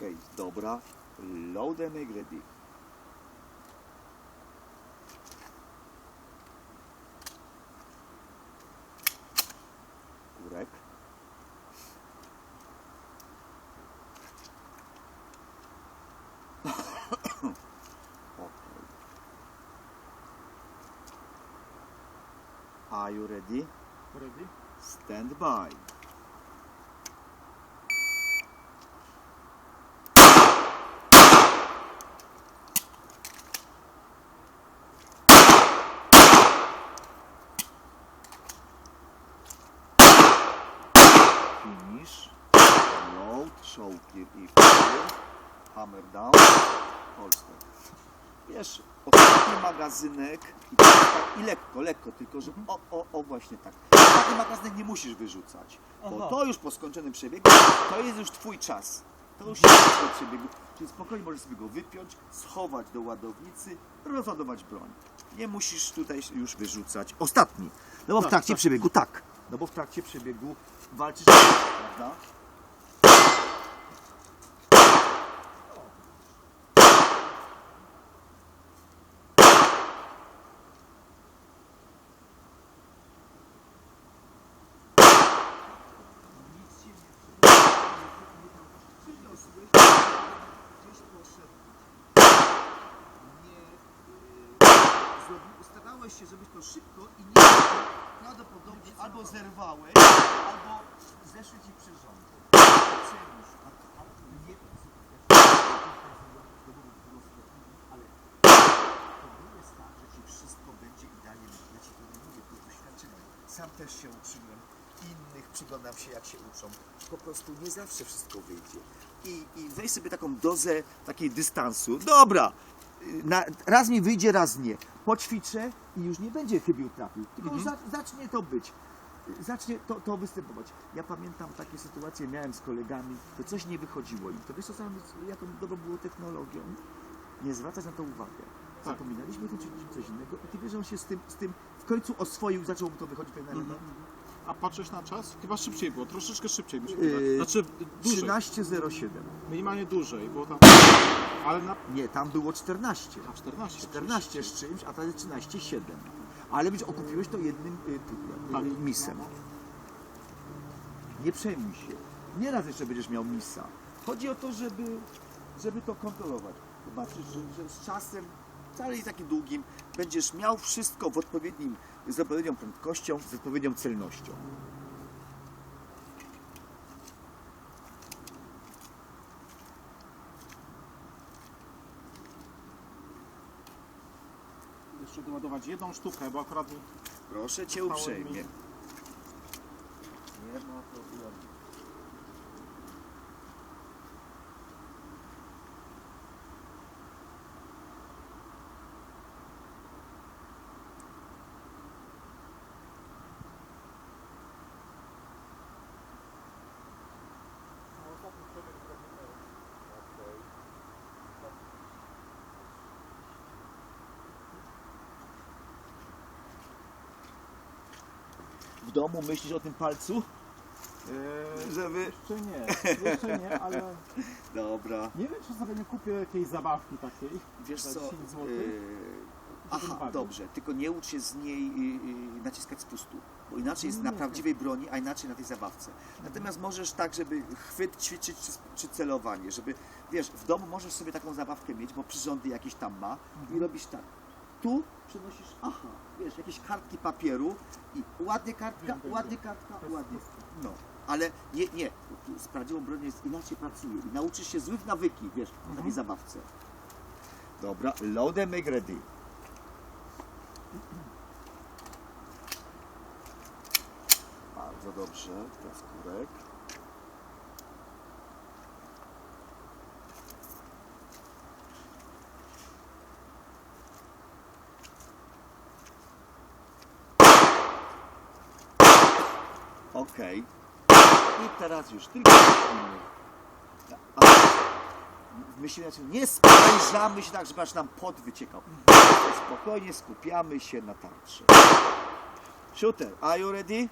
Okej, dobra. Load and make ready. Kurek. Okej. Are you ready? Ready? Stand by. Finish. Clear i. Hammer down. Holster. Wiesz, ostatni magazynek i, tak, tak, i lekko, lekko, tylko że o, o, o właśnie tak. Taki magazynek nie musisz wyrzucać, bo Aha. to już po skończonym przebiegu, to jest już twój czas. To już jest po przebiegu, czyli spokojnie możesz sobie go wypiąć, schować do ładownicy, rozładować broń. Nie musisz tutaj już wyrzucać. Ostatni. No bo w Tak, trakcie tak. przebiegu tak. No bo w trakcie przebiegu walczysz, prawda? Starałeś się zrobić to szybko i nie prawdopodobnie albo zerwałeś, albo zeszły ci przyrządy. A nie ale to nie jest tak, że ci wszystko będzie idealnie. Ja ci to nie mówię, to doświadczenie. Sam też się uczyłem, innych przyglądam się jak się uczą. Po prostu nie zawsze wszystko wyjdzie. I, i weź sobie taką dozę takiej dystansu. Dobra, raz mi wyjdzie, raz nie. Poćwiczę i już nie będzie chybił trafił. Tylko już za, zacznie to być. Zacznie to, to występować. Ja pamiętam takie sytuacje, miałem z kolegami, to coś nie wychodziło im. To wiesz co, sam, jaką dobrą było technologią? Nie zwracać na to uwagę. Tak. Zapominaliśmy to, coś innego i ty wiesz, że on się z tym, z tym w końcu oswoił, zaczął mu to wychodzić pewne Mhm. mm A patrzysz na czas? Chyba szybciej było, troszeczkę szybciej mi się Yy, wydaje. Znaczy dłużej, 13.07. minimalnie dłużej, bo tam... Ale na... Nie, tam było 14. na 14. 14 z czymś, a teraz 13,7. Ale być okupiłeś to jednym y, tytułem, Tak. y, misem. Nie przejmuj się. Nieraz jeszcze będziesz miał misa. Chodzi o to, żeby, żeby to kontrolować. Zobaczysz, że, że z czasem, wcale nie takim długim, będziesz miał wszystko w odpowiednim, z odpowiednią prędkością, z odpowiednią celnością. Jeszcze doładować jedną sztukę, bo akurat... Proszę Cię uprzejmie. mi- Nie ma problemu. W domu myślisz o tym palcu? Eee, Żeby... jeszcze nie, jeszcze nie, ale Dobra. nie wiem, czy sobie nie kupię jakiejś zabawki takiej. Wiesz za co? 10 złotych. Yy... Żeby Aha, bawić. dobrze. Tylko nie ucz się z niej yy, yy, naciskać spustu. Bo inaczej jest na prawdziwej broni, a inaczej na tej zabawce. Natomiast możesz tak, żeby chwyt ćwiczyć czy, czy celowanie, żeby, wiesz, w domu możesz sobie taką zabawkę mieć, bo przyrządy jakieś tam ma i Mhm. robisz tak. Tu przenosisz, aha, wiesz, jakieś kartki papieru i ładnie kartka, ładnie kartka, ładnie. No, ale nie, nie. Z prawdziwą bronią jest inaczej pracuje i nauczysz się złych nawyki, wiesz, w takiej Mhm. zabawce. Dobra, make ready. Bardzo dobrze, teraz kurek. OK. I teraz już tylko A myślimy, nie spojrzamy się tak, żeby aż nam pot wyciekał. Spokojnie skupiamy się na tarczy. Shooter, are you ready?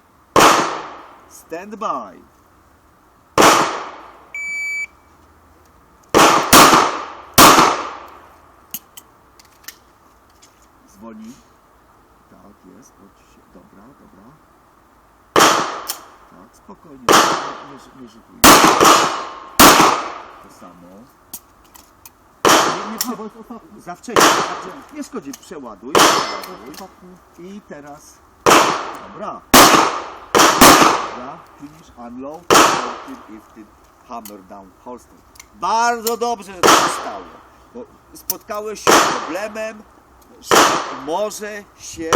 Stand by. Zwolni. Tak, jest. Dobra, dobra. Tak, spokojnie, nie, nie, nie. To samo. Nie, nie, ostatni. za wcześnie. Nie szkodzi, przeładuj, przeładuj. I teraz. Dobra. Dobra. Finish, unload, 14 if the hammer down holster. Bardzo dobrze, że to się stało. Bo spotkałeś się z problemem, że może się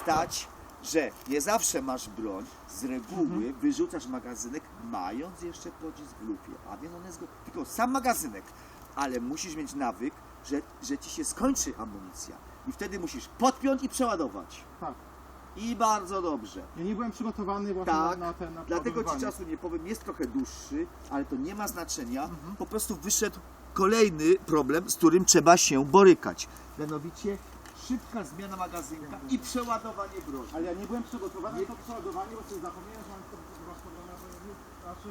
stać, że nie zawsze masz broń, z reguły wyrzucasz magazynek, mając jeszcze pocisk w lufie. A więc on jest go, tylko sam magazynek, ale musisz mieć nawyk, że, że ci się skończy amunicja. I wtedy musisz podpiąć i przeładować. Tak. I bardzo dobrze. Ja nie byłem przygotowany właśnie Tak, na, na ten na Dlatego ci czasu nie powiem, jest trochę dłuższy, ale to nie ma znaczenia. Mhm. Po prostu wyszedł kolejny problem, z którym trzeba się borykać. Mianowicie szybka zmiana magazynka i przeładowanie broni. Ale ja nie byłem przygotowany na to przeładowanie, bo sobie zapomniałem, że mam to wasz program, znaczy